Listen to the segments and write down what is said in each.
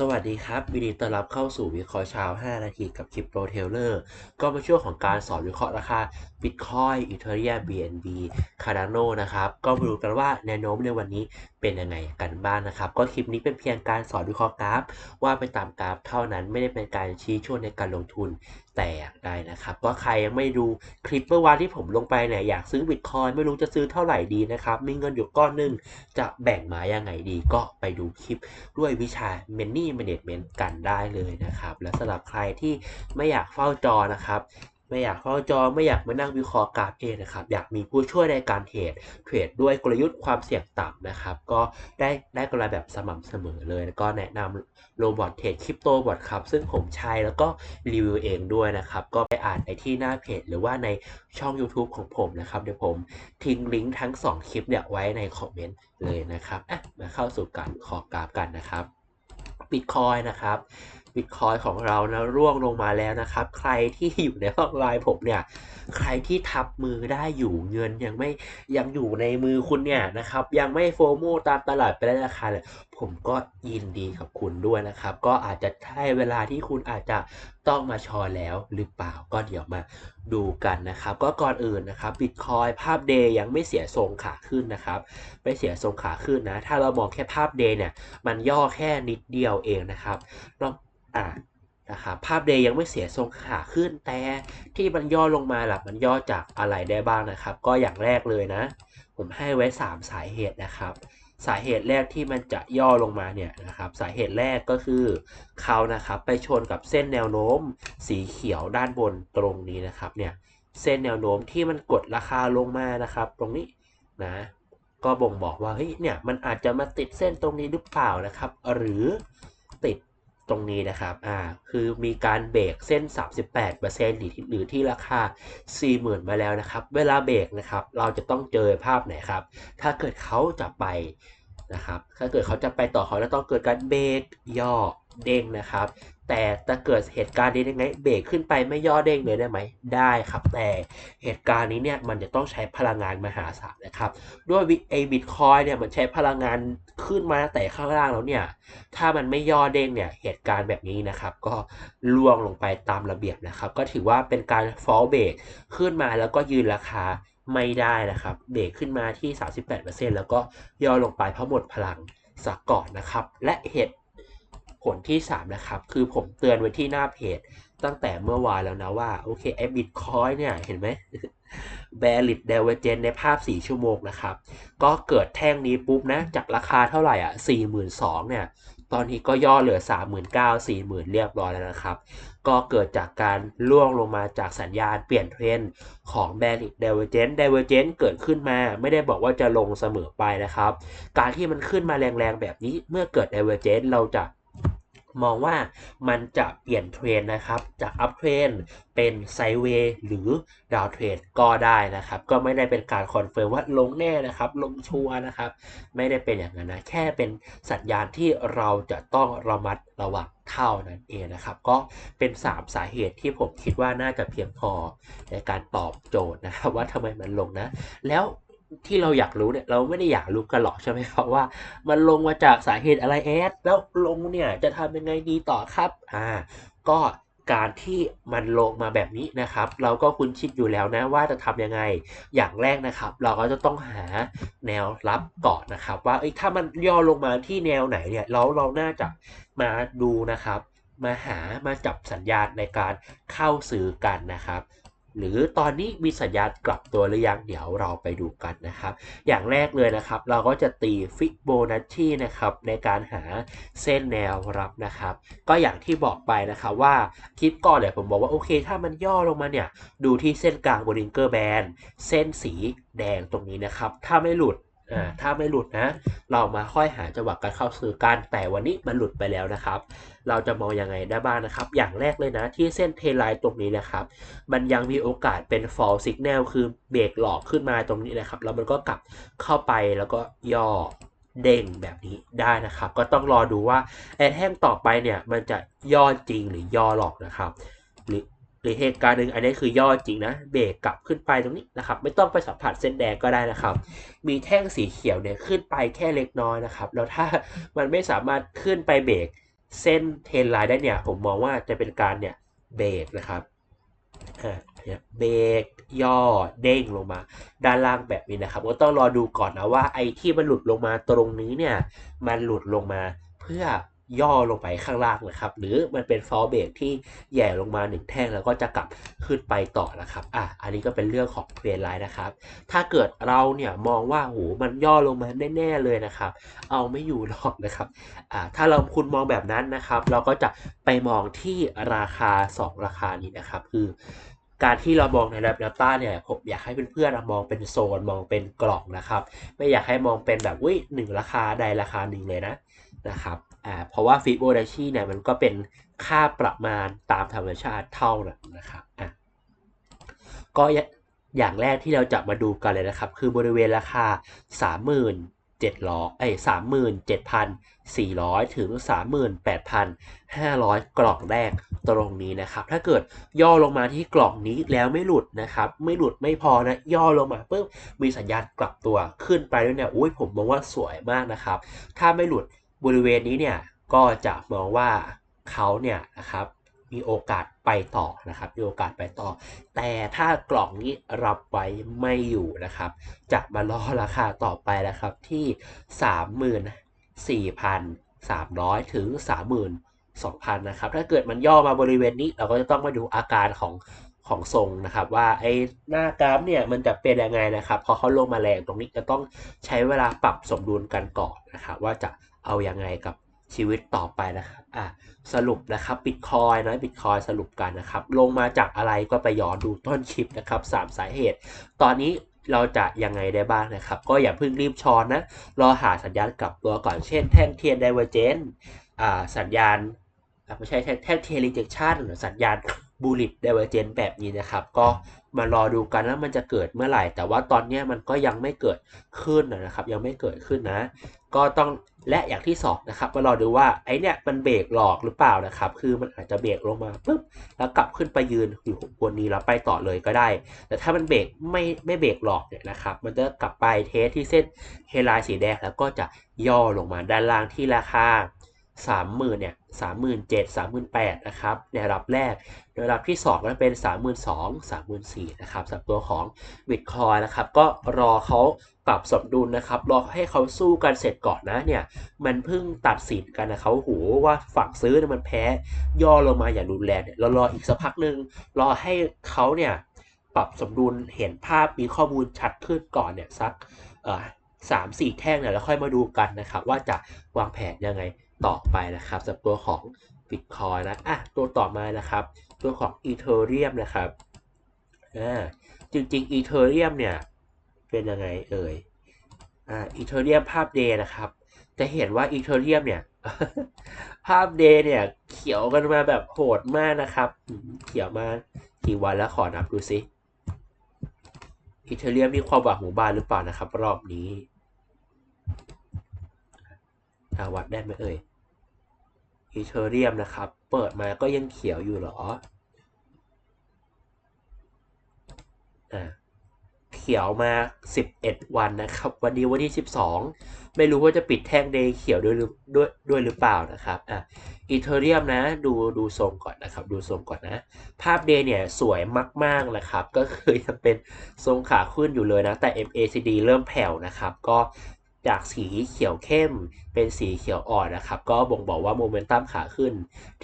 สวัสดีครับวินดีต้อนรับเข้าสู่วิเคราะห์เช้า 5 นาทีกับคลิปโรเทเลอร์ก็เป็นช่วงของการสอนวิเคราะห์ราคา Bitcoin Ethereum BNB Cardano นะครับ ก็มาดูกันว่าแนวโน้มในวันนี้ เป็นยังไงกันบ้างนะครับ ก็คลิปนี้เป็นเพียงการสอนวิเคราะห์กราฟ ว่าไปตามกราฟเท่านั้นไม่ได้เป็นการชี้ชวนในการลงทุนแต่อย่างใดนะครับ ก็ใครยังไม่ดูคลิปเมื่อวานที่ผมลงไปเนี่ยอยากซื้อบิตคอยไม่รู้จะซื้อเท่าไหร่ดีนะครับ มีเงินอยู่ก้อนหนึ่งจะแบ่งมายังไงดีก็ไปดูคลิปด้วยวิชา Money Management กันได้เลยนะครับ และสำหรับใครที่ไม่อยากเฝ้าจอนะครับ ไม่อยากเฝ้าจอไม่อยากมานั่งวิเคราะห์กราฟเองนะครับ อยากมีผู้ช่วยในการเทรดเทรดด้วยกลยุทธ์ความเสี่ยงต่ำนะครับ ก็ได้ได้กำไรแบบสม่ำเสมอเลย แล้วก็แนะนำโรบอทเทรดคริปโตบอทครับ ซึ่งผมใช้แล้วก็รีวิวเองด้วยนะครับ ก็ไปอ่านในที่หน้าเพจ หรือว่าในช่อง YouTube ของผมนะครับ เดี๋ยวผมทิ้งลิงก์ทั้ง 2 คลิปเนี่ยไว้ในคอมเมนต์เลยนะครับอะมาเข้าสู่การขอกราฟกันนะครับบิตคอยนะครับ บิตคอยของเรานะร่วงลงมาแล้วนะครับ ใครที่อยู่ในห้องไลน์ผมเนี่ย ใครที่ทับมือได้อยู่เงินยังไม่ยังอยู่ในมือคุณเนี่ยนะครับ ยังไม่โฟโมตามตลาดไปได้ราคาเลยผมก็ยินดีกับคุณด้วยนะครับ ก็อาจจะให้เวลาที่คุณอาจจะต้องมาชอแล้วหรือเปล่าก็เดี๋ยวมาดูกันนะครับ ก็ก่อนอื่นนะครับบิตคอยภาพเดย์ยังไม่เสียทรงขาขึ้นนะครับไม่เสียทรงขาขึ้นนะ ถ้าเรามองแค่ภาพเดย์เนี่ย มันย่อแค่นิดเดียวเองนะครับล อ่านะครับภาพเดย์ยังไม่เสียทรงขาขึ้นแต่ที่มันย่อลงมาหลักมันย่อจากอะไรได้บ้างนะครับ ก็อย่างแรกเลยนะ ผมให้ไว้ 3 สาเหตุนะครับ สาเหตุแรกที่มันจะย่อลงมาเนี่ยนะครับ สาเหตุแรกก็คือเขานะครับไปชนกับเส้นแนวโน้ม สีเขียวด้านบนตรงนี้นะครับเนี่ยเส้นแนวโน้มที่มันกดราคาลงมานะครับ ตรงนี้นะก็บ่งบอกว่าเฮ้ยเนี่ยมันอาจจะมาติดเส้นตรงนี้หรือเปล่านะครับ หรือติด ตรงนี้นะครับ อ่า คือมีการเบรกเส้น 38%หรือหรือที่ราคา 40,000 มาแล้วนะครับ เวลาเบรกนะครับ เราจะต้องเจอภาพไหนครับ ถ้าเกิดเขาจะไปนะครับ ถ้าเกิดเขาจะไปต่อเขาจะต้องเกิดการเบรกย่อเด้งนะครับ แต่จะเกิดเหตุการณ์นี้ได้ไงเบรกขึ้นไปไม่ย่อเด้งเลยได้ไหมได้ครับ แต่เหตุการณ์นี้เนี่ยมันจะต้องใช้พลังงานมหาศาลนะครับ ด้วยไอบิตคอยเนี่ยมันใช้พลังงานขึ้นมาแต่ข้างล่างแล้วเนี่ย ถ้ามันไม่ย่อเด้งเนี่ยเหตุการณ์แบบนี้นะครับ ก็ล่วงลงไปตามระเบียบนะครับ ก็ถือว่าเป็นการฟอลเบรกขึ้นมาแล้วก็ยืนราคาไม่ได้นะครับ เบรกขึ้นมาที่ 38%แล้วก็ย่อลงไปเพราะหมดพลังสักก่อนนะครับ และเหตุ ผลที่ 3 นะครับ คือผมเตือนไว้ที่หน้าเพจ ตั้งแต่เมื่อวานแล้วนะว่า โอเคไอ้บิตคอยเนี่ย เห็นไหมแบริดเดเวเจนในภาพ 4 ชั่วโมงนะครับ ก็เกิดแท่งนี้ปุ๊บนะ จากราคาเท่าไหร่อะ 42,000เนี่ย ตอนนี้ก็ย่อเหลือ 39,000 40,000 เรียบร้อยแล้วนะครับ ก็เกิดจากการล่วงลงมาจากสัญญาณเปลี่ยนเทรนของ Bearish Divergence Divergence เกิดขึ้นมา ไม่ได้บอกว่าจะลงเสมอไปนะครับ การที่มันขึ้นมาแรงๆแบบนี้ เมื่อเกิด Divergence เราจะ มองว่ามันจะเปลี่ยนเทรนนะครับ จากอัพเทรนเป็นไซเวย์หรือดาวเทรนก็ได้นะครับ ก็ไม่ได้เป็นการคอนเฟิร์มว่าลงแน่นะครับ ลงชัวนะครับ ไม่ได้เป็นอย่างนั้นนะ แค่เป็นสัญญาณที่เราจะต้องระมัดระวังเท่านั้นเองนะครับ ก็เป็น 3 สาเหตุที่ผมคิดว่าน่าจะเพียงพอในการตอบโจทย์นะครับ ว่าทำไมมันลงนะ แล้ว ที่เราอยากรู้เนี่ยเราไม่ได้อยากรู้กันหรอกใช่ไหมครับว่า มันลงมาจากสาเหตุอะไรแอดแล้วลงเนี่ยจะทำยังไงดีต่อครับอ่าก็การที่มันลงมาแบบนี้นะครับ เราก็คุ้นชิดอยู่แล้วนะว่าจะทำยังไงอย่างแรกนะครับ เราก็จะต้องหาแนวรับก่อนนะครับ ว่าถ้ามันย่อลงมาที่แนวไหนเนี่ยเราเราน่าจะมาดูนะครับ มาหามาจับสัญญาณในการเข้าซื้อกันนะครับ หรือตอนนี้มีสัญญาณกลับตัวหรือยังเดี๋ยวเราไปดูกันนะครับ อย่างแรกเลยนะครับ เราก็จะตีฟิโบนัชชีนะครับในการหาเส้นแนวรับนะครับ ก็อย่างที่บอกไปนะครับว่าคลิปก่อนเนี่ยผมบอกว่าโอเค ถ้ามันย่อลงมาเนี่ยดูที่เส้นกลางบริงเกอร์แบนเส้นสีแดงตรงนี้นะครับ ถ้าไม่หลุด อ่าถ้าไม่หลุดนะ เรามาค่อยหาจังหวะการเข้าซื้อกันแต่วันนี้มันหลุดไปแล้วนะครับ เราจะมองยังไงได้บ้างนะครับ อย่างแรกเลยนะที่เส้นเทไลน์ตรงนี้นะครับ มันยังมีโอกาสเป็น fall signal คือเบรกหลอกขึ้นมาตรงนี้นะครับ แล้วมันก็กลับเข้าไปแล้วก็ย่อเด้งแบบนี้ได้นะครับ ก็ต้องรอดูว่าไอ้แท่งต่อไปเนี่ยมันจะย่อจริงหรือย่อหลอกนะครับ รือหรือเหตุการณ์หนึ่งอันนี้คือย่อจริงนะ เบรกกลับขึ้นไปตรงนี้นะครับ ไม่ต้องไปสัมผัสเส้นแดงก็ได้นะครับ มีแท่งสีเขียวเนี่ยขึ้นไปแค่เล็กน้อยนะครับ แล้วถ้ามันไม่สามารถขึ้นไปเบรกเส้นเทนไลน์ได้เนี่ย ผมมองว่าจะเป็นการเนี่ยเบรกนะครับเนี่ยเบรกย่อเด้งลงมาด้านล่างแบบนี้นะครับ ก็ต้องรอดูก่อนนะว่าไอ้ที่มันหลุดลงมาตรงนี้เนี่ย มันหลุดลงมาเพื่อ ย่อลงไปข้างล่างนะครับ หรือมันเป็นฟอลเบรกที่แย่ลงมาหนึ่งแท่งแล้วก็จะกลับขึ้นไปต่อนะครับ อะ อันนี้ก็เป็นเรื่องของเทรนไลน์นะครับ ถ้าเกิดเราเนี่ยมองว่าโหมันย่อลงมาแน่ๆเลยนะครับ เอาไม่อยู่หรอกนะครับ อ่า ถ้าเราคุณมองแบบนั้นนะครับ เราก็จะไปมองที่ราคา 2 ราคานี้นะครับ คือการที่เรามองในระดับแนวต้านเนี่ยผมอยากให้เพื่อนๆมองเป็นโซนมองเป็นกล่องนะครับ ไม่อยากให้มองเป็นแบบวิหนึ่งราคาใดราคาหนึ่งเลยนะนะครับ อ่าเพราะว่าฟิโบนัชชีเนี่ยมันก็เป็นค่าประมาณตามธรรมชาติเท่านั้นนะครับอะก็อย่างแรกที่เราจะมาดูกันเลยนะครับ คือบริเวณราคา 37,000เอ้ย37,400 ถึง 38,500 กล่องแรกตรงนี้นะครับ ถ้าเกิดย่อลงมาที่กล่องนี้แล้วไม่หลุดนะครับ ไม่หลุดไม่พอนะ ย่อลงมาปุ๊บมีสัญญาณกลับตัวขึ้นไปด้วยเนี่ยอุ้ยผมมองว่าสวยมากนะครับ ถ้าไม่หลุด บริเวณนี้เนี่ยก็จะมองว่าเขาเนี่ยนะครับมีโอกาสไปต่อนะครับมีโอกาสไปต่อ แต่ถ้ากล่องนี้รับไว้ไม่อยู่นะครับ จะมารอราคาต่อไปนะครับที่ 34,300 ถึง 32,000 นะครับ ถ้าเกิดมันย่อมาบริเวณนี้เราก็จะต้องมาดูอาการของของทรงนะครับว่าไอ้หน้ากราฟเนี่ยมันจะเป็นยังไงนะครับพอเขาลงมาแรงตรงนี้จะต้องใช้เวลาปรับสมดุลกันก่อนนะครับว่าจะ เอายังไงกับชีวิตต่อไปนะครับอะสรุปนะครับบิตคอยนะบิตคอยสรุปกันนะครับ ลงมาจากอะไรก็ไปย้อนดูต้นคลิปนะครับสามสาเหตุ ตอนนี้เราจะยังไงได้บ้างนะครับ ก็อย่าเพิ่งรีบช้อนนะ รอหาสัญญาณกลับตัวก่อนเช่นแท่งเทียนไดเวอร์เจนอ่าสัญญาณไม่ใช่แท่งเทียนรีเจคชันหรือสัญญาณบูลิตไดเวอร์เจนแบบนี้นะครับ ก็มารอดูกันว่ามันจะเกิดเมื่อไหร่ แต่ว่าตอนนี้มันก็ยังไม่เกิดขึ้นนะครับ ยังไม่เกิดขึ้นนะ ก็ต้อง และอย่างที่สองนะครับมารอดูว่าไอเนี่ยมันเบรกหลอกหรือเปล่านะครับ คือมันอาจจะเบรกลงมาปุ๊บแล้วกลับขึ้นไปยืนอยู่บนนี้แล้วไปต่อเลยก็ได้ แต่ถ้ามันเบรกไม่ไม่เบรกหลอกเนี่ยนะครับ มันจะกลับไปเทสที่เส้นเฮไลน์สีแดงแล้วก็จะย่อลงมาด้านล่างที่ราคา30,000เนี่ย37,000 38,000นแปดนะครับในระดับแรกในระดับที่2ก็เป็น32,000 34,000นสี่นะครับสำหรับตัวของ Bitcoin นะครับ ก็รอเขา ปรับสมดุลนะครับ รอให้เขาสู้กันเสร็จก่อนนะเนี่ย มันเพิ่งตัดสินกันนะเขาโหว่าฝั่งซื้อเนี่ยมันแพ้ ย่อลงมาอย่างรุนแรงเนี่ยเรารออีกสักพักหนึ่งรอให้เขาเนี่ยปรับสมดุลเห็นภาพมีข้อมูลชัดขึ้นก่อนเนี่ยสักสามสี่แท่งเนี่ยแล้วค่อยมาดูกันนะครับ ว่าจะวางแผนยังไงต่อไปนะครับสำหรับตัวของ Bitcoin นะอะตัวต่อมานะครับ ตัวของ Ethereum นะครับอ่าจริงๆ Ethereum เนี่ย เป็นยังไงเอ่ยอ่า Ethereum ภาพเดย์นะครับ จะเห็นว่า Ethereum เนี่ย ภาพเดย์เนี่ย เขียวกันมาแบบโหดมากนะครับ เขียวมากี่วันแล้วขอนับดูซิ Ethereum มีความหวังหมู่บ้านหรือเปล่านะครับ รอบนี้อาวัดได้ไหมเอ่ยอีเทเรียมนะครับ เปิดมาก็ยังเขียวอยู่หรออ่า ขียวมา 11 วันนะครับ วันนี้วันที่ 12 ไม่รู้ว่าจะปิดแท่งเดย์เขียวด้วยด้วยด้วยหรือเปล่านะครับอะอีเทเรียมนะดูดูทรงก่อนนะครับ ดูทรงก่อนนะ ภาพเดย์เนี่ยสวยมากๆนะครับ ก็คือยังเป็นทรงขาขึ้นอยู่เลยนะ แต่ MACD เริ่มแผ่วนะครับ ก็จากสีเขียวเข้มเป็นสีเขียวอ่อนนะครับ ก็บ่งบอกว่าโมเมนตัมขาขึ้น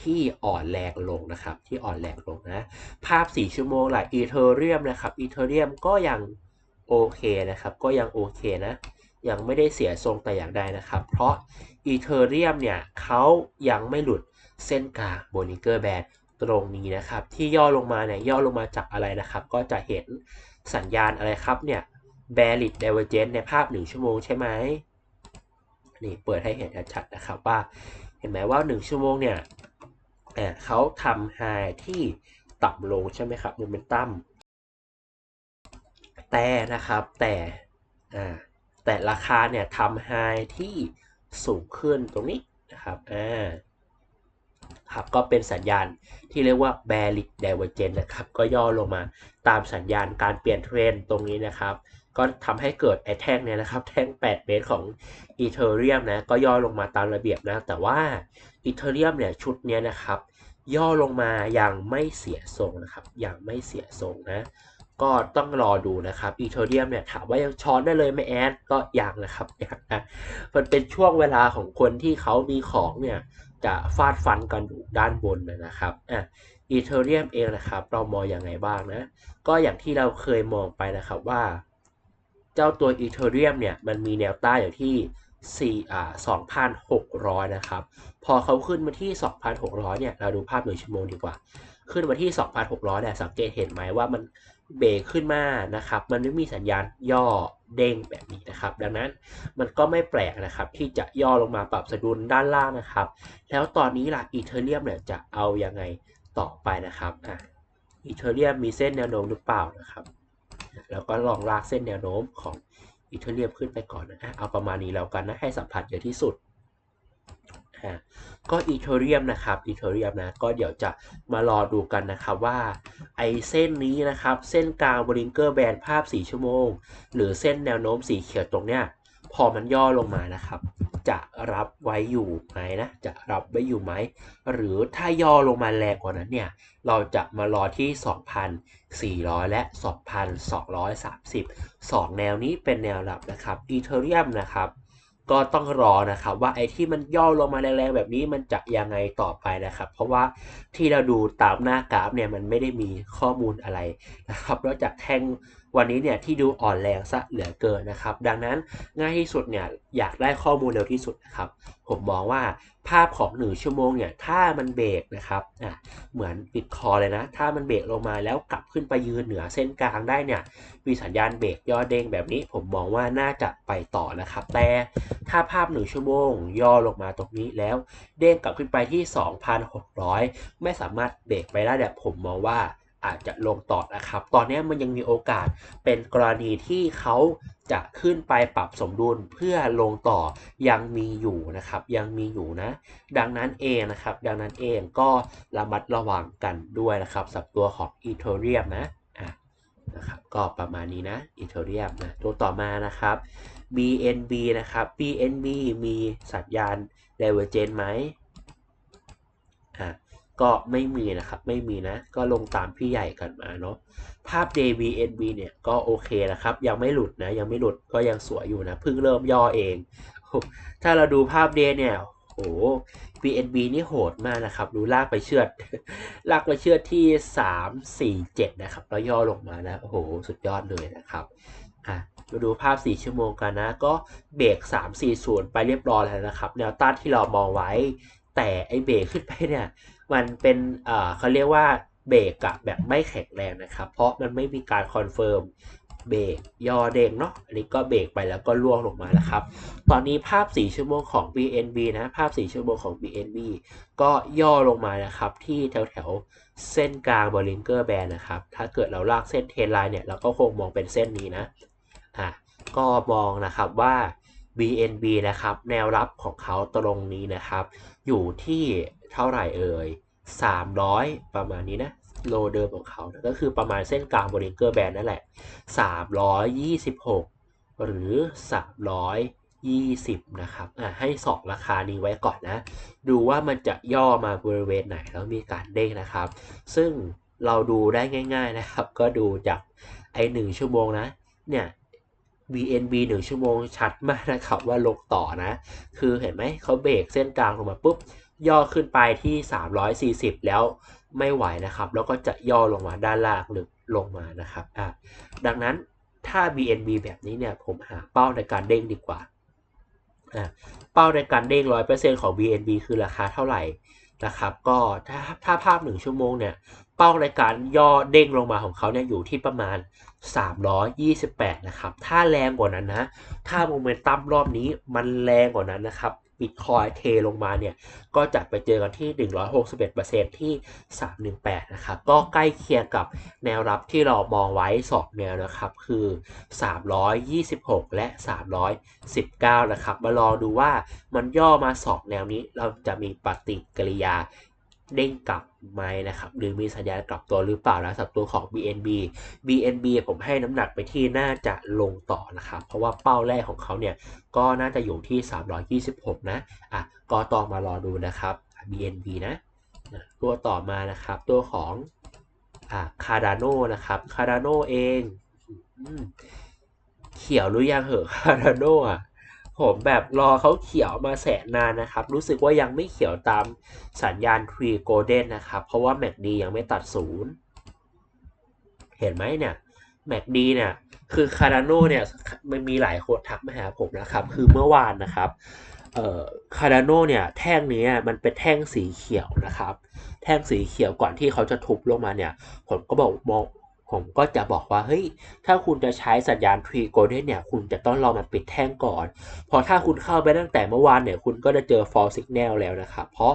ที่อ่อนแรงลงนะครับ ที่อ่อนแรงลงนะ ภาพ 4 ชั่วโมงหลักอีเทเรียมนะครับอีเทเรียมก็ยัง โอเคนะครับ ก็ยังโอเคนะ ยังไม่ได้เสียทรงแต่อย่างใดนะครับ เพราะอีเทเรียมเนี่ยเขายังไม่หลุดเส้นกลางโบนิเกอร์แบนตรงนี้นะครับ ที่ย่อลงมาเนี่ยย่อลงมาจากอะไรนะครับ ก็จะเห็นสัญญาณอะไรครับเนี่ย bearish divergence ในภาพ 1 ชั่วโมงใช่ไหมนี่เปิดให้เห็นชัดๆนะครับว่า เห็นไหมว่า 1 ชั่วโมงเนี่ยเขาทำ high ที่ต่ำลงใช่ไหมครับ momentum แต่นะครับแต่แต่ราคาเนี่ยทำ high ที่สูงขึ้นตรงนี้นะครับอ่าครับก็เป็นสัญญาณที่เรียกว่า bearish divergence นะครับ ก็ย่อลงมาตามสัญญาณการเปลี่ยนเทรนตรงนี้นะครับ ก็ทำให้เกิดไอ้แท่งเนี่ยนะครับ แท่ง 8 เมตรของอีเทเรียมนะ ก็ย่อลงมาตามระเบียบนะ แต่ว่าอีเทเรียมเนี่ยชุดเนี้ยนะครับ ย่อลงมาอย่างไม่เสียทรงนะครับ อย่างไม่เสียทรงนะ ก็ต้องรอดูนะครับอีเทอเรียมเนี่ยถามว่ายังช้อนได้เลยไหมแอดก็ยังนะครับยังนะมันเป็นช่วงเวลาของคนที่เขามีของเนี่ยจะฟาดฟันกันอยู่ด้านบนนะครับอะอีเทอเรียมเองนะครับเรามองอย่างไรบ้างนะก็อย่างที่เราเคยมองไปนะครับว่า เจ้าตัวอีเทอเรียมเนี่ยมันมีแนวต้านอยู่ที่4อ่า2,600 นะครับ พอเขาขึ้นมาที่ 2,600 เนี่ย เราดูภาพหนึ่งชั่วโมงดีกว่า ขึ้นมาที่ 2,600เนี่ยสังเกตเห็นไหมว่ามันเบรกขึ้นมานะครับ มันไม่มีสัญญาณย่อเด้งแบบนี้นะครับ ดังนั้นมันก็ไม่แปลกนะครับ ที่จะย่อลงมาปรับสะดุลด้านล่างนะครับ แล้วตอนนี้ล่ะอีเทเรียมเนี่ยจะเอายังไงต่อไปนะครับอะอีเทเรียมมีเส้นแนวโน้มหรือเปล่านะครับแล้วก็ลองลากเส้นแนวโน้มของอีเทเรียมขึ้นไปก่อนนะเอาประมาณนี้แล้วกันนะให้สัมผัสเยอะที่สุด ก็อีเทเรียมนะครับอีเทเรียมนะก็เดี๋ยวจะมารอดูกันนะครับว่าไอเส้นนี้นะครับ เส้นกลางบริงเกอร์แบนภาพ 4 ชั่วโมง หรือเส้นแนวโน้มสีเขียวตรงเนี้ยพอมันย่อลงมานะครับ จะรับไว้อยู่ไหมนะ จะรับไว้อยู่ไหม หรือถ้าย่อลงมาแรงกว่านั้นเนี่ย เราจะมารอที่ 2,400 และ 2,230 2 แนวนี้เป็นแนวรับนะครับอีเทเรียมนะครับ ก็ต้องรอนะครับว่าไอ้ที่มันย่อลงมาแรงๆแบบนี้มันจะยังไงต่อไปนะครับ เพราะว่าที่เราดูตามหน้ากราฟเนี่ยมันไม่ได้มีข้อมูลอะไรนะครับนอกจากแท่ง วันนี้เนี่ยที่ดูอ่อนแรงซะเหลือเกินนะครับ ดังนั้นง่ายที่สุดเนี่ยอยากได้ข้อมูลเร็วที่สุดนะครับ ผมมองว่าภาพของหนึ่งชั่วโมงเนี่ยถ้ามันเบรกนะครับอะเหมือนปิดคอเลยนะ ถ้ามันเบรกลงมาแล้วกลับขึ้นไปยืนเหนือเส้นกลางได้เนี่ยมีสัญญาณเบรกย่อเด้งแบบนี้ ผมมองว่าน่าจะไปต่อนะครับ แต่ถ้าภาพหนึ่งชั่วโมง ย่อลงมาตรงนี้แล้วเด้งกลับขึ้นไปที่ 2,600 ไม่สามารถเบรกไปได้แบบผมมองว่า อาจจะลงต่อนะครับ ตอนนี้มันยังมีโอกาสเป็นกรณีที่เขาจะขึ้นไปปรับสมดุลเพื่อลงต่อยังมีอยู่นะครับ ยังมีอยู่นะ ดังนั้นเองนะครับ ดังนั้นเองก็ระมัดระวังกันด้วยนะครับสับตัวของอีเทเรียมนะอะนะครับก็ประมาณนี้นะอีเทเรียมนะตัวต่อมานะครับ BNB นะครับ BNB มีสัญญาณ d i v e r g e n ไหม ก็ไม่มีนะครับ ไม่มีนะ ก็ลงตามพี่ใหญ่กันมาเนาะภาพ DVNB เนี่ยก็โอเคนะครับ ยังไม่หลุดนะ ยังไม่หลุดก็ยังสวยอยู่นะเพิ่งเริ่มย่อเอง ถ้าเราดูภาพเดเนี่ยโห BNB นี่โหดมากนะครับ ดูลากไปเชือด ลากไปเชือดที่ 3 4 7 นะครับ แล้วย่อลงมานะโอ้โห สุดยอดเลยนะครับอะมาดูภาพ 4 ชั่วโมงกันนะ ก็เบรก3 4 0 ไปเรียบร้อยแล้วนะครับ แนวต้านที่เรามองไว้ แต่ไอเบรกขึ้นไปเนี่ย มันเป็นเขาเรียกว่าเบรกอะแบบไม่แข็งแรงนะครับ เพราะมันไม่มีการคอนเฟิร์มเบรกย่อเด้งเนาะอันนี้ก็เบรกไปแล้วก็ล่วงลงมาแล้วครับ ตอนนี้ภาพ 4 ชั่วโมงของ BNB นะ ภาพ 4 ชั่วโมงของ BNB ก็ย่อลงมานะครับ ที่แถวแถวเส้นกลางบริงเกอร์แบนนะครับ ถ้าเกิดเราลากเส้นเทนไลน์เนี่ย เราก็คงมองเป็นเส้นนี้นะ อะ ก็มองนะครับว่า BNB นะครับ แนวรับของเขาตรงนี้นะครับ อยู่ที่ เท่าไหร่เอ่ย300 ประมาณนี้นะโลเดิมของเขานะก็คือประมาณเส้นกลางบริงเกอร์แบนนั่นแหละ 326 หรือ 320 นะครับอะให้สองราคานี้ไว้ก่อนนะ ดูว่ามันจะย่อมาบริเวณไหนแล้วมีการเด้งนะครับ ซึ่งเราดูได้ง่าย ๆนะครับ ก็ดูจากไอหนึ่งชั่วโมงนะเนี่ย BNB 1 ชั่วโมงชัดมากนะครับว่าลงต่อนะ คือเห็นไหมเขาเบรกเส้นกลางลงมาปุ๊บ ย่อขึ้นไปที่ 340 แล้วไม่ไหวนะครับ แล้วก็จะย่อลงมาด้านล่างหรือลงมานะครับอะดังนั้นถ้า BNB แบบนี้เนี่ยผมหาเป้าในการเด้งดีกว่าอะเป้าในการเด้ง 100%ของ BNB คือราคาเท่าไหร่นะครับ ก็ถ้าถ้าภาพ 1 ชั่วโมงเนี่ย ป้าในการย่อเด้งลงมาของเขาเนี่ยอยู่ที่ประมาณ 328 นะครับ ถ้าแรงกว่านั้นนะ ถ้าโมเมนตัมรอบนี้มันแรงกว่านั้นนะครับบิตคอยเทลงมาเนี่ย ก็จะไปเจอกันที่ 161%ที่ 318 นะครับ ก็ใกล้เคียงกับแนวรับที่เรามองไว้ 2 แนวนะครับ คือ 326 และ 319 นะครับ มารองดูว่ามันย่อมา 2 แนวนี้เราจะมีปฏิกิริยา เด้งกลับไหมนะครับ หรือมีสัญญาณกลับตัวหรือเปล่านะสำหรับตัวของ BNB BNB ผมให้น้ำหนักไปที่น่าจะลงต่อนะครับ เพราะว่าเป้าแรกของเขาเนี่ย ก็น่าจะอยู่ที่ 326 นะ อะ ก็ต้องมารอดูนะครับ BNB นะ ตัวต่อมานะครับ ตัวของอ่าคาร์ดาโนนะครับคาร์ดาโนเองอเขียวหรือยังเหอะคาร์ดาโนอะ ผมแบบรอเขาเขียวมาแสนนานนะครับ รู้สึกว่ายังไม่เขียวตามสัญญาณ t r e e Golden นะครับ เพราะว่า MACD ยังไม่ตัดศูนย์เห็นไหมเนี่ย MACD เนี่ยคือคาร์ดาโนเนี่ยมันมีหลายคนทักมาหาผมนะครับ คือเมื่อวานนะครับเอ่อคาร์ดาโนเนี่ยแท่งนี้มันเป็นแท่งสีเขียวนะครับ แท่งสีเขียวก่อนที่เขาจะทุบลงมาเนี่ย ผมก็บอกมอง ผมก็จะบอกว่าเฮ้ยถ้าคุณจะใช้สัญญาณ t r e Golden เนี่ย คุณจะต้องรอมันปิดแท่งก่อนเพราะถ้าคุณเข้าไปตั้งแต่เมื่อวานเนี่ย คุณก็จะเจอ fall signal แล้วนะครับ เพราะ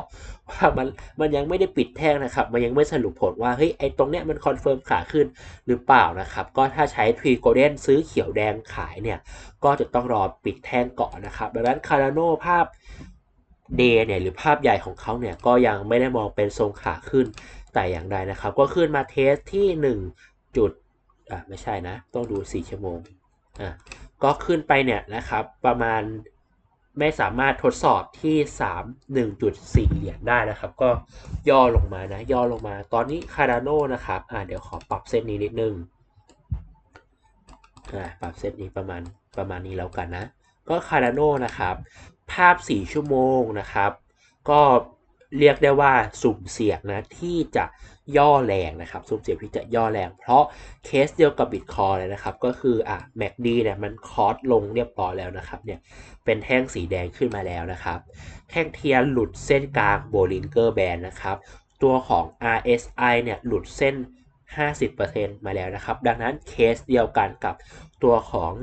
ว่ามันมันยังไม่ได้ปิดแท่งนะครับ มันยังไม่สรุปผลว่าเฮ้ยไอ้ตรงเนี้ยมันคอนเฟิร์มขาขึ้นหรือเปล่านะครับ ก็ถ้าใช้ t r e Golden ซื้อเขียวแดงขายเนี่ย ก็จะต้องรอปิดแท่งก่อนนะครับดังนั้นคาร์โนภาพเดย์เนี่ยหรือภาพใหญ่ของเขาเนี่ยก็ยังไม่ได้มองเป็นทรงขาขึ้นแต่อย่างใดนะครับ ก็ขึ้นมาเทสที่1 จุดอะไม่ใช่นะ ต้องดู 4 ชั่วโมงอะก็ขึ้นไปเนี่ยนะครับประมาณไม่สามารถทดสอบที่ 3 1.4 เหรียญได้นะครับ ก็ย่อลงมานะ ย่อลงมาตอนนี้คาร์ a โนนะครับอะเดี๋ยวขอปรับเส้นนี้นิดนึงอะปรับเส้นนี้ประมาณประมาณนี้แล้วกันนะ ก็คาร์ a โนนะครับ ภาพ 4 ชั่วโมงนะครับ ก็เรียกได้ว่าสุ่มเสี่ยงนะ ที่จะ ย่อแรงนะครับสุ่มเสี่ยงที่จะย่อแรง เพราะเคสเดียวกับบิตคอยเลยนะครับ ก็คืออะ MACD เนี่ยมันคอร์สลงเรียบร้อยแล้วนะครับเนี่ยเป็นแท่งสีแดงขึ้นมาแล้วนะครับแท่งเทียนหลุดเส้นกลางโบลิงเกอร์แบนนะครับตัวของ RSI เนี่ยหลุดเส้น 50%มาแล้วนะครับ ดังนั้นเคสเดียวกันกับตัวของ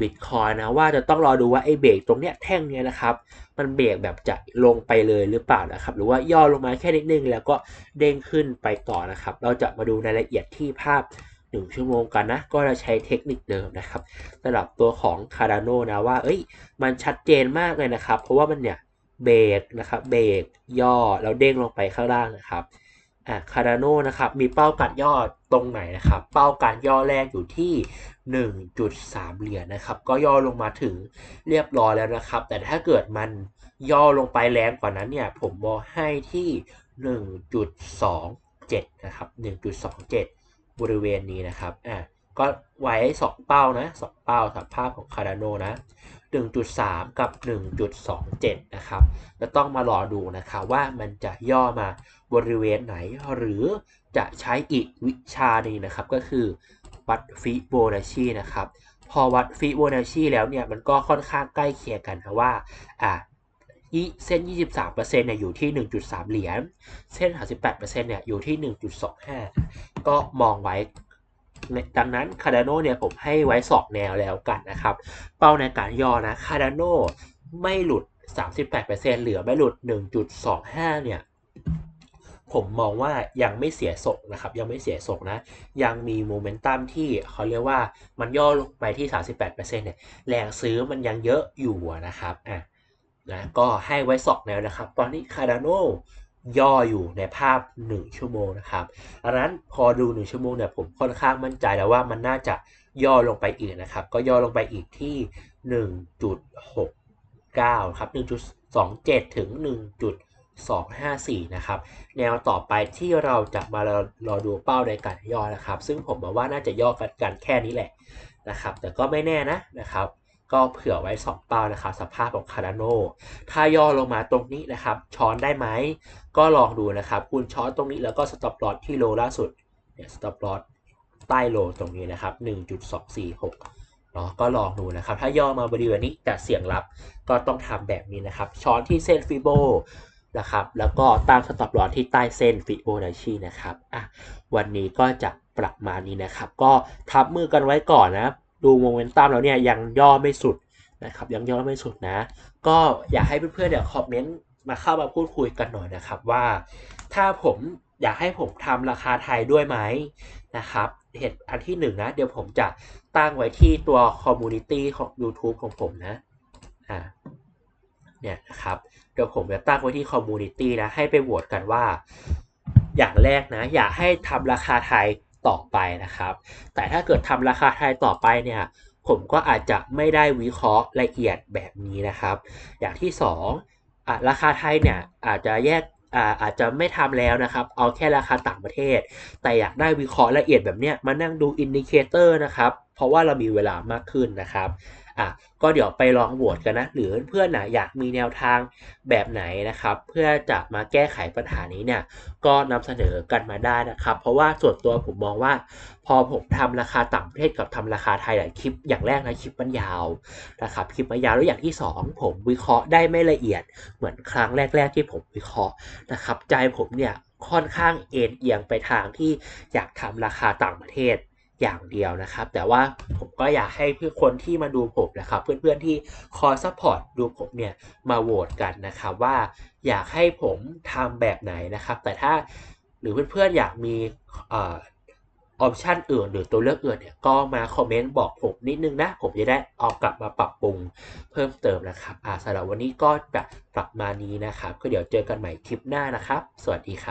บิตคอยนะว่าจะต้องรอดูว่าไอ้เบรกตรงเนี้ยแท่งเนี้ยนะครับ มันเบรกแบบจะลงไปเลยหรือเปล่านะครับ หรือว่าย่อลงมาแค่นิดนึงแล้วก็เด้งขึ้นไปต่อนะครับ เราจะมาดูรายละเอียดที่ภาพ 1 ชั่วโมงกันนะ ก็จะใช้เทคนิคเดิมนะครับสำหรับตัวของ Cardano นะว่า เอ้ย มันชัดเจนมากเลยนะครับ เพราะว่ามันเนี่ยเบรกนะครับเบรกย่อแล้วเด้งลงไปข้างล่างนะครับ อะ Cardano นะครับมีเป้าการย่อตรงไหนนะครับ เป้าการย่อแรกอยู่ที่ 1.3 เหรียญนะครับ ก็ย่อลงมาถึงเรียบร้อยแล้วนะครับ แต่ถ้าเกิดมันย่อลงไปแรงกว่านั้นเนี่ย ผมมองให้ที่ 1.27 นะครับ 1.27 บริเวณนี้นะครับอะก็ไว้ 2 เป้านะ 2 เป้าสภาพของคาร์ดานนะ 1.3 กับ 1.27 นะครับจะต้องมารอดูนะครับว่ามันจะย่อมาบริเวณไหน หรือจะใช้อีกวิชาหนึงนะครับ ก็คือวัดฟิโบนัชชีนะครับ พอวัดฟิโบนัชชีแล้วเนี่ย มันก็ค่อนข้างใกล้เคียงกันนะว่า อะเส้น 23%เนี่ยอยู่ที่ 1.3 เหรียญ เส้น 38%เนี่ยอยู่ที่ 1.25 ก็มองไว้ ดังนั้นคาร์ดาโนเนี่ยผมให้ไว้ 2 แนวแล้วกันนะครับ เป้าในการย่อนะคาร์ดาโนไม่หลุด 38%เหลือไม่หลุด 1.25 เนี่ย ผมมองว่ายังไม่เสียส่งนะครับ ยังไม่เสียส่งนะ ยังมีโมเมนตัมที่เขาเรียกว่ามันย่อลงไปที่ 38%เนี่ย แรงซื้อมันยังเยอะอยู่นะครับ อะนะก็ให้ไว้สองแนวนะครับ ตอนนี้คาร์ดาโน ย่ออยู่ในภาพ 1 ชั่วโมงนะครับดังนั้นพอดู 1 ชั่วโมงเนี่ยผมค่อนข้างมั่นใจแล้วว่ามันน่าจะย่อลงไปอีกนะครับ ก็ย่อลงไปอีกที่ 1.69 ครับ 1.27 ถึง 1.254 นะครับ แนวต่อไปที่เราจะมารอรอดูเป้าในการย่อนะครับ ซึ่งผมมองว่าน่าจะย่อกันแค่นี้แหละนะครับ แต่ก็ไม่แน่นะนะครับ ก็เผื่อไว้ 2 เป้านะครับสภาพของคาร์ดาโนถ้าย่อลงมาตรงนี้นะครับ ช้อนได้ไหม ก็ลองดูนะครับ คุณช้อนตรงนี้แล้วก็สต็อปลอสที่โลล่าสุดเนี่ยสต็อปลอสใต้โลตรงนี้นะครับ 1.246เนาะก็ลองดูนะครับ ถ้าย่อมาบริเวณนี้แต่เสี่ยงรับก็ต้องทำแบบนี้นะครับ ช้อนที่เส้นฟิโบนะครับ แล้วก็ตามสต็อปลอสที่ใต้เส้นฟิโบนัชชีนะครับอะวันนี้ก็จะประมาณนี้นะครับ ก็ทับมือกันไว้ก่อนนะ ดูโมเมนตัมแล้วเนี่ยยังย่อไม่สุดนะครับยังย่อไม่สุดนะ ก็อยากให้เพื่อนๆเนี่ยคอมเมนต์มาเข้ามาพูดคุยกันหน่อยนะครับว่า ถ้าผมอยากให้ผมทำราคาไทยด้วยไหมนะครับเหตุอันที่หนึ่งนะ เดี๋ยวผมจะตั้งไว้ที่ตัวคอมมูนิตี้ของ YouTube ของผมนะอ่าเนี่ยนะครับ เดี๋ยวผมจะตั้งไว้ที่คอมมูนิตี้นะ ให้ไปโหวตกันว่า อย่างแรกนะ อยากให้ทำราคาไทย ต่อไปนะครับ แต่ถ้าเกิดทำราคาไทยต่อไปเนี่ยผมก็อาจจะไม่ได้วิเคราะห์ละเอียดแบบนี้นะครับ อย่างที่สองอะราคาไทยเนี่ยอาจจะแยกอ่าอาจจะไม่ทำแล้วนะครับ เอาแค่ราคาต่างประเทศ แต่อยากได้วิเคราะห์ละเอียดแบบเนี้ยมานั่งดูอินดิเคเตอร์นะครับ เพราะว่าเรามีเวลามากขึ้นนะครับ อะก็เดี๋ยวไปลองโหวตกันนะ หรือเพื่อนๆนะอยากมีแนวทางแบบไหนนะครับ เพื่อจะมาแก้ไขปัญหานี้เนี่ย ก็นำเสนอกันมาได้นะครับ เพราะว่าส่วนตัวผมมองว่า พอผมทำราคาต่างประเทศกับทำราคาไทยหลายคลิปอย่างแรกนะคลิปมันยาวนะครับคลิปมันยาวแล้วอย่างที่สองผมวิเคราะห์ได้ไม่ละเอียด เหมือนครั้งแรก ๆ ที่ผมวิเคราะห์นะครับ ใจผมเนี่ยค่อนข้างเอ็นเอียงไปทางที่อยากทำราคาต่างประเทศ อย่างเดียวนะครับ แต่ว่าผมก็อยากให้เพื่อนคนที่มาดูผมนะครับ เพื่อนๆที่คอยซัพพอร์ตดูผมเนี่ยมาโหวตกันนะครับว่าอยากให้ผมทำแบบไหนนะครับ แต่ถ้าหรือเพื่อนๆอยากมีออปชันอื่นหรือตัวเลือกอื่นเนี่ยก็มาคอมเมนต์บอกผมนิดนึงนะ ผมจะได้เอากลับมาปรับปรุงเพิ่มเติมนะครับอ่าสำหรับวันนี้ก็จะประมานี้นะครับ ก็เดี๋ยวเจอกันใหม่คลิปหน้านะครับ สวัสดีครับ